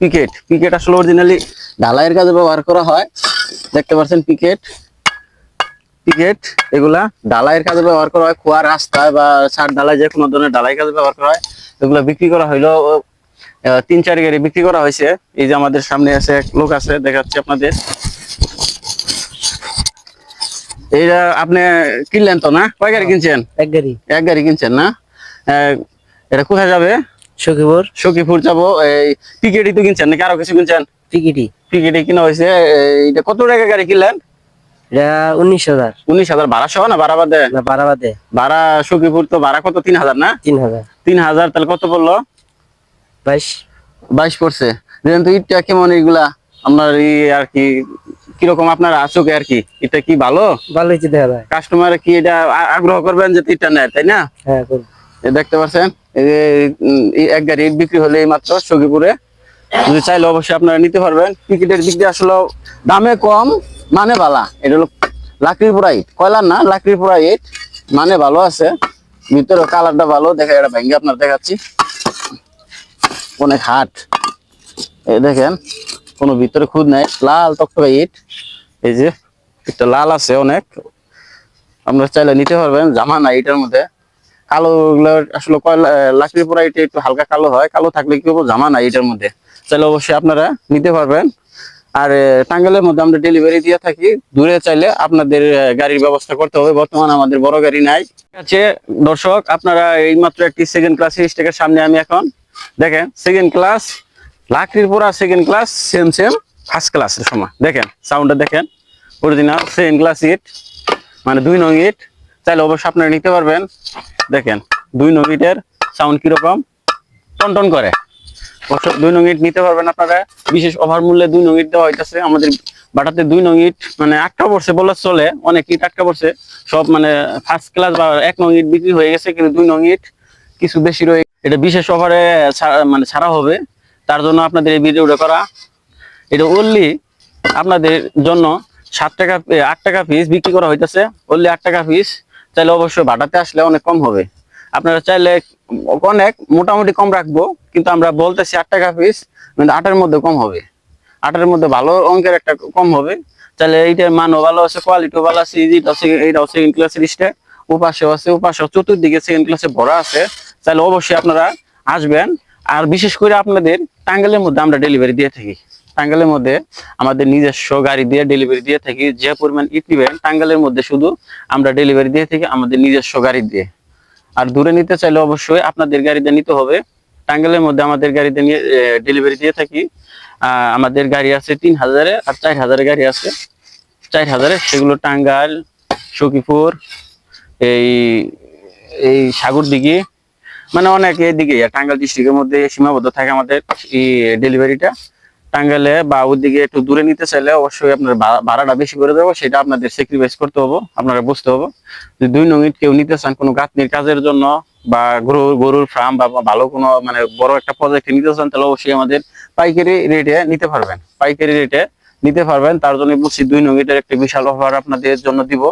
Picket picket আসলে originally ঢালাইয়ের কাজে ব্যবহার করা হয়। দেখতে পাচ্ছেন পিকেট পিকেট এগুলা ঢালাইয়ের কাজে ব্যবহার করা হয়। খোয়া রাস্তায় বা ছাদ ঢালাই যে কোনো ধরনের ঢালাই কাজে ব্যবহার করা হয়। এগুলা বিক্রি করা হইল তিন চার গাড়ি বিক্রি করা হয়েছে এই যে আমাদের সামনে আছে এক লোক আছে দেখাচ্ছি আপনাদের। এইটা আপনি কিনলেন তো না? কয় গাড়ি কিনছেন? এক গাড়ি। এক গাড়ি কিনছেন না? এটা কোথায় যাবে? সখীপুর? সখীপুর যাব এই তো কিনছেন নাকি? আরও কিছু কিনছেন? কিনা হয়েছে এইটা কত টাকা গাড়ি কিনলেন? এটা উনিশ হাজার। উনিশ হাজার। ভাড়া সহ না ভাড়া বাদে? ভাড়া বাদে। ভাড়া সখীপুর তো ভাড়া কত? তিন হাজার না? তিন হাজার। তিন হাজার তাহলে কত পড়ল? বাইশ। বাইশ পড়ছে। দেখেন তো ইটটা কেমন আপনার এই আর কি কীরকম আপনার আর কি? এটা কি ভালো? ভালো হয়েছে দেখা যায়। কাস্টমার কি এটা আগ্রহ করবেন যে ইটটা নেয় তাই না? হ্যাঁ দেখতে পাচ্ছেন? এক গাড়ি ইট বিক্রি হলে এই মাত্র সখীপুরে যদি চাইলে অবশ্যই আপনারা নিতে পারবেন। টিকিটের দিক দিয়ে আসলে দামে কম মানে বালা। এটা হলো লাকড়ির পোড়া ইট। কয়লার না? লাকড়ির পোড়া ইট। মানে ভালো আছে। ভিতরে কালারটা ভালো। দেখা এটা ভেঙে আপনার দেখাচ্ছি। অনেক হাট। এ দেখেন, কোনো ভিতরে খুদ নাই। লাল টকটকা ইট। এই যে একটা লাল আছে অনেক। আপনারা চাইলে নিতে পারবেন। জামা নাই এটার মধ্যে। কালো আসলে লাকড়ির পোড়া এটা একটু হালকা কালো হয়। কালো থাকলে কি জামা নাই এটার মধ্যে। চাইলে অবশ্যই আপনারা নিতে পারবেন। আর আহ, টাঙ্গাইলের মধ্যে আমরা ডেলিভারি দিয়ে থাকি। দূরে চাইলে আপনাদের গাড়ির ব্যবস্থা করতে হবে। বর্তমানে আমাদের বড় গাড়ি নাই। আছে দর্শক আপনারা এইমাত্র একটি সেকেন্ড ক্লাস স্টেকের সামনে আমি এখন দেখেন সেকেন্ড ক্লাস লাকড়ির পোড়া second class same same first ক্লাসের সময়। দেখেন সাউন্ডটা দেখেন। অরিজিনাল সেকেন্ড ক্লাস ইট মানে দুই নং ইট চাইলে অবশ্যই আপনারা নিতে পারবেন। দেখেন, দুই নং ইটের সাউন্ড কীরকম? টন টন করে। অবশ্য দুই নং ইট নিতে পারবেন আপনারা। বিশেষ অফার মূল্যে দুই নং ইট দেওয়া হইতেছে। আমাদের বাটাতে দুই নং ইট মানে আটকা পড়ছে বলে চলে। অনেক ইট আটকা পড়ছে। সব মানে ফার্স্ট ক্লাস বা এক নং ইট বিক্রি হয়ে গেছে, কিন্তু দুই নং ইট কিছু বেশি রয়ে এটা বিশেষ অফারে মানে ছাড়া হবে। তার জন্য আপনাদের এই ভিডিওটা করা। এটা অনলি আপনাদের জন্য সাত টাকা আট টাকা পিস বিক্রি করা হইতেছে। অনলি আট টাকা পিস চাইলে অবশ্যই ভাটাতে আসলে অনেক কম হবে। আপনারা চাইলে অনেক মোটামুটি কম রাখব, কিন্তু আমরা বলতেছি আট টাকা পিস কিন্তু আটের মধ্যে কম হবে। আটের মধ্যে ভালো অঙ্কের একটা কম হবে। চাইলে এইটার মানও ভালো আছে কোয়ালিটিও ভালো আছে ইজিটা আছে এইটাও সেকেন্ড ক্লাসের স্টে উপাশেও আছে উপাশেও চতুর্দিকে সেকেন্ড ক্লাসে ভরা আছে। চাইলে অবশ্যই আপনারা আসবেন। আর বিশেষ করে আপনাদের টাঙ্গাইলের মধ্যে আমরা ডেলিভারি দিয়ে থাকি। টাঙ্গাইলের মধ্যে আমাদের নিজস্ব গাড়ি দিয়ে ডেলিভারি দিয়ে থাকি। যে পরিমাণ ইট নিবেন, টাঙ্গাইলের মধ্যে শুধু আমরা ডেলিভারি দিয়ে থাকি আমাদের নিজস্ব গাড়ি দিয়ে। আর দূরে নিতে চাইলে অবশ্যই আপনাদের গাড়িতে নিতে হবে। টাঙ্গালের মধ্যে আমাদের গাড়িতে নিয়ে ডেলিভারি দিয়ে থাকি। আমাদের গাড়ি আছে তিন হাজারে আর চার হাজারের গাড়ি আছে। চার হাজারে, সেগুলো টাঙ্গাল সখীপুর এই এই সাগর সাগরদিঘি মানে অনেক এইদিকে টাঙ্গাল ডিস্ট্রিক্টের মধ্যে সীমাবদ্ধ থাকে আমাদের এই ডেলিভারিটা টাঙ্গাইলে বা ওইদিকে একটু দূরে নিতে চাইলে অবশ্যই আপনার ভাড়াটা বেশি করে দেবো, সেটা আপনাদের স্যাক্রিফাইস করতে হবে, আপনারা বুঝতে হবে। যদি দুই নঙ্গিট কেউ নিতে চান কোনো গাঁথনির কাজের জন্য বা গরুর গরুর ফার্ম বা ভালো কোনো মানে বড় একটা প্রজেক্ট নিতে চান, তাহলে অবশ্যই আমাদের পাইকারি রেটে নিতে পারবেন। পাইকারি রেটে নিতে পারবেন, তার জন্য বলছি দুই নঙ্গিটের একটা বিশাল অফার আপনাদের জন্য দিব।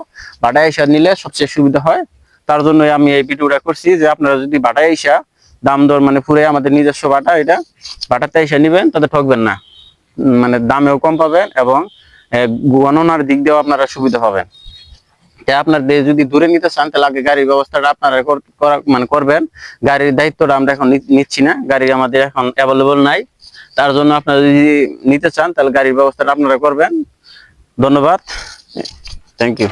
বাটায় এসা নিলে সবচেয়ে সুবিধা হয়। তার জন্য আমি এই ভিডিওটা করছি যে আপনারা যদি বাটায় এসা দাম দর মানে পুরো আমাদের নিজস্ব বাটা, এটা বাটাতে এসে নিবেন, তাতে ঠকবেন না। মানে দামেও কম পাবেন এবং গণনার দিক দিয়েও আপনারা সুবিধা পাবেন। আপনার দেশ যদি দূরে নিতে চান, তাহলে আগে গাড়ির ব্যবস্থাটা আপনারা মানে করবেন। গাড়ির দায়িত্বটা আমরা এখন নিচ্ছি না। গাড়ি আমাদের এখন অ্যাভেলেবল নাই। তার জন্য আপনারা যদি নিতে চান, তাহলে গাড়ির ব্যবস্থাটা আপনারা করবেন। ধন্যবাদ। Thank you